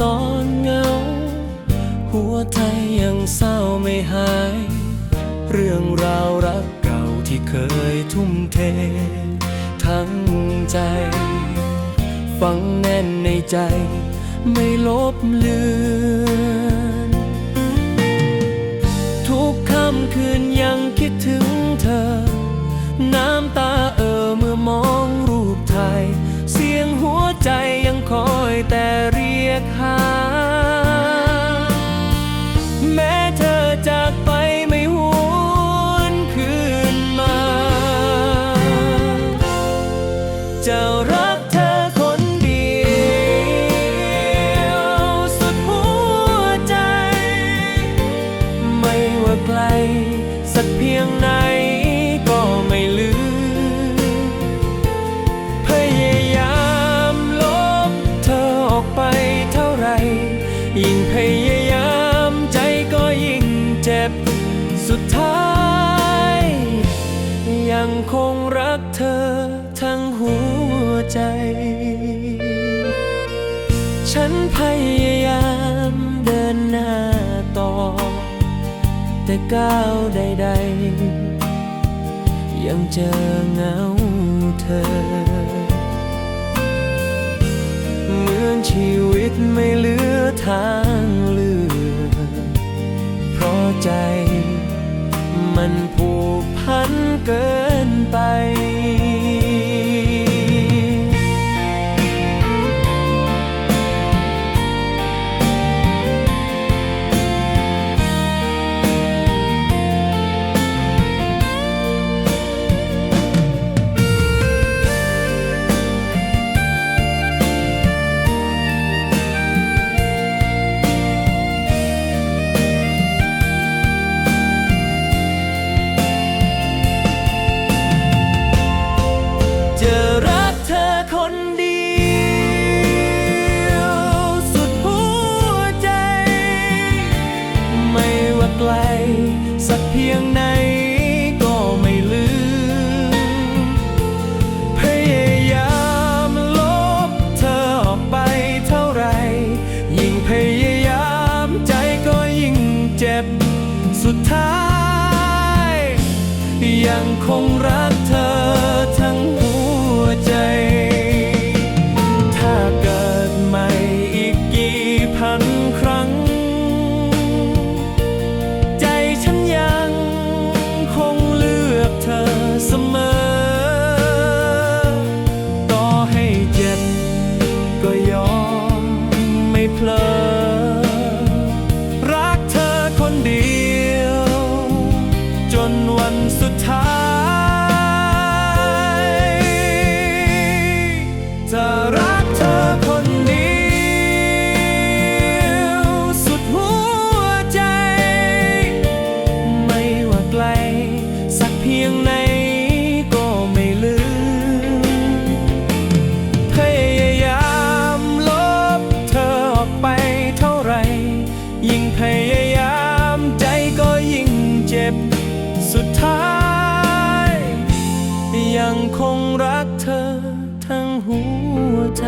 ตอนเหงา หัวใจยังเศร้าไม่หาย เรื่องราวรักเก่าที่เคยทุ่มเท ทั้งใจ ฝังแน่นในใจ ไม่ลบเลือน แม้เธอจากไปไม่หวนคืนมา จะรักเธอคนเดียวสุดหัวใจ ไม่ว่าไกลสักเพียงไหน ใจ ฉันพยายามเดินหน้าต่อ แต่ก้าวใด ๆ ยังเจอเงาเธอ เหมือนชีวิตไม่เหลือทาง เพียงไหนก็ไม่ลืม พยายามลบเธอออกไปเท่าไร ยิ่งพยายามใจก็ยิ่งเจ็บ สุดท้าย ยังคงรักเธอ สุดท้าย ยังคงรักเธอทั้งหัวใจ